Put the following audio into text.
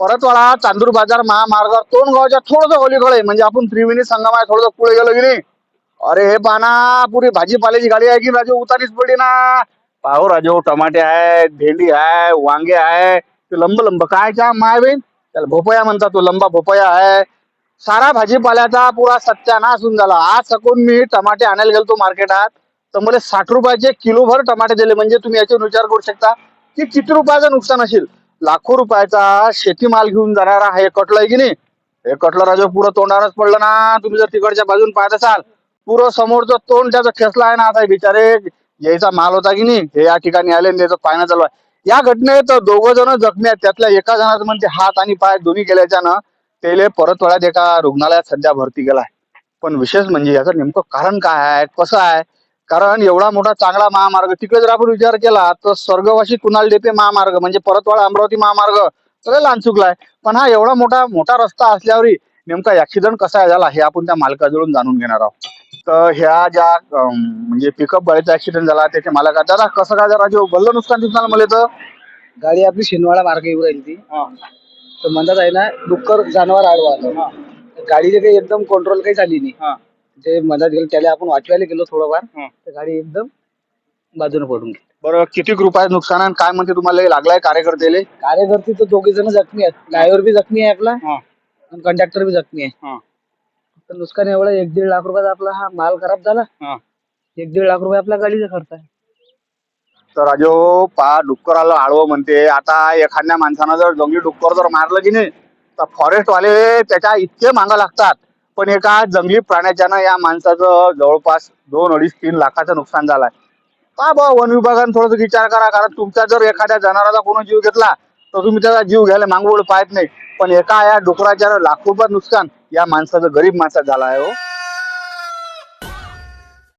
परतवाडा चांदूर बाजार महामार्गावर तोंडगावच्या थोडस ओलीकडे म्हणजे आपण त्रिवेणी संगम आहे थोडस पुढे गेलो की नाही? अरे हे पाना पुरी भाजीपाल्याची गाडी आहे की राजू उतारीच पडली ना. पाहो राजू टमाटे आहे भेंडी आहे वांगे आहे. ते लंब लंब. काय च्या माय बहीण? त्याला भोपया म्हणतात तो लंबा भोपया आहे. सारा भाजीपाल्याचा पुरा सत्यानाश होऊन झाला. आज सकून मी टमाटे आणायला गेलतो मार्केटात तर मला साठ रुपयाचे किलोभर टमाटे दिले. म्हणजे तुम्ही याच्यावर विचार करू शकता की किती रुपयाचं नुकसान असेल? लाखो रुपयाचा शेतीमाल घेऊन जाणारा एक कटलं आहे की नाही? हे कटला राजा पुरं तोंडावरच पडलं ना. तुम्ही जर तिकडच्या बाजून पाहत असाल पुरं समोरचं तोंड त्याचं खेचलं आहे ना. आता हे बिचारे यायचा माल होता की नाही? हे या ठिकाणी आले त्याचं पाहणं चालू आहे. या घटनेत दोघं जण जखमी आहेत. त्यातल्या एका जणाचं म्हणजे हात आणि पाय दोन्ही गेल्याच्यानं त्याला परतवाड्यात एका रुग्णालयात सध्या भरती गेलाय पण विशेष म्हणजे याचं नेमकं कारण काय आहे? कसं आहे? कारण एवढा मोठा चांगला महामार्ग तिकडे जर आपण विचार केला तर स्वर्गवासी कुणाल डेपे महामार्ग म्हणजे परतवाडा अमरावती महामार्ग सगळं लांब चुकलाय. पण हा एवढा मोठा मोठा रस्ता असल्यावरही नेमका ऍक्सिडेंट कसा आहे झाला हे आपण त्या मालकाजवळून जाणून घेणार आहोत. तर ह्या ज्या म्हणजे पिकअप गाडीचा ऍक्सिडेंट झाला त्याचे मालक. दादा कसं काय जरा जो भलं नुकसान दिसणार मला तर गाडी आपली शिनवाडा मार्ग येऊ राहिली ती तर म्हणतात आहे ना डुक्कर जनावर आडवा. आलं गाडीचे काही एकदम कंट्रोल काही झाली नाही. ते मधात गेलं त्याला आपण वाचवायला गेलो थोडंफार. तर गाडी एकदम बाजूने पडून गेली बरं किती नुकसान आहे आणि काय म्हणते तुम्हाला हे लागलाय कार्यकर्तेले कार्यकर्ते तर दोघे जण जखमी आहेत ड्रायव्हर बी जखमी आहे आपला हं. आणि कंडक्टर बी जखमी आहे हं. तर नुकसान एवढं एक दीड लाख रुपयाचा आपला हा माल खराब झाला हं. एक दीड लाख रुपये आपल्या गाडीचा खर्च आहे तर राजो पा डुक्कर आलं आडवं म्हणते आता एखाद्या माणसानं जर जंगली डुक्कर जर मारलं की नाही तर फॉरेस्ट वाले त्याच्या इतके मागा लागतात पण एका जंगली प्राण्याच्यानं या माणसाचं जवळपास दोन अडीच तीन लाखाचं नुकसान झालंय. का बा वन विभागानं थोडस विचार करा कारण तुमचा जर एखाद्या जनावराचा कोणी जीव घेतला तर तुम्ही त्याचा जीव घ्यायला मागवड पाहत नाही. पण एका या डुकराच्या लाखो रुपयात नुकसान या माणसाचं गरीब माणसात झालं आहे हो.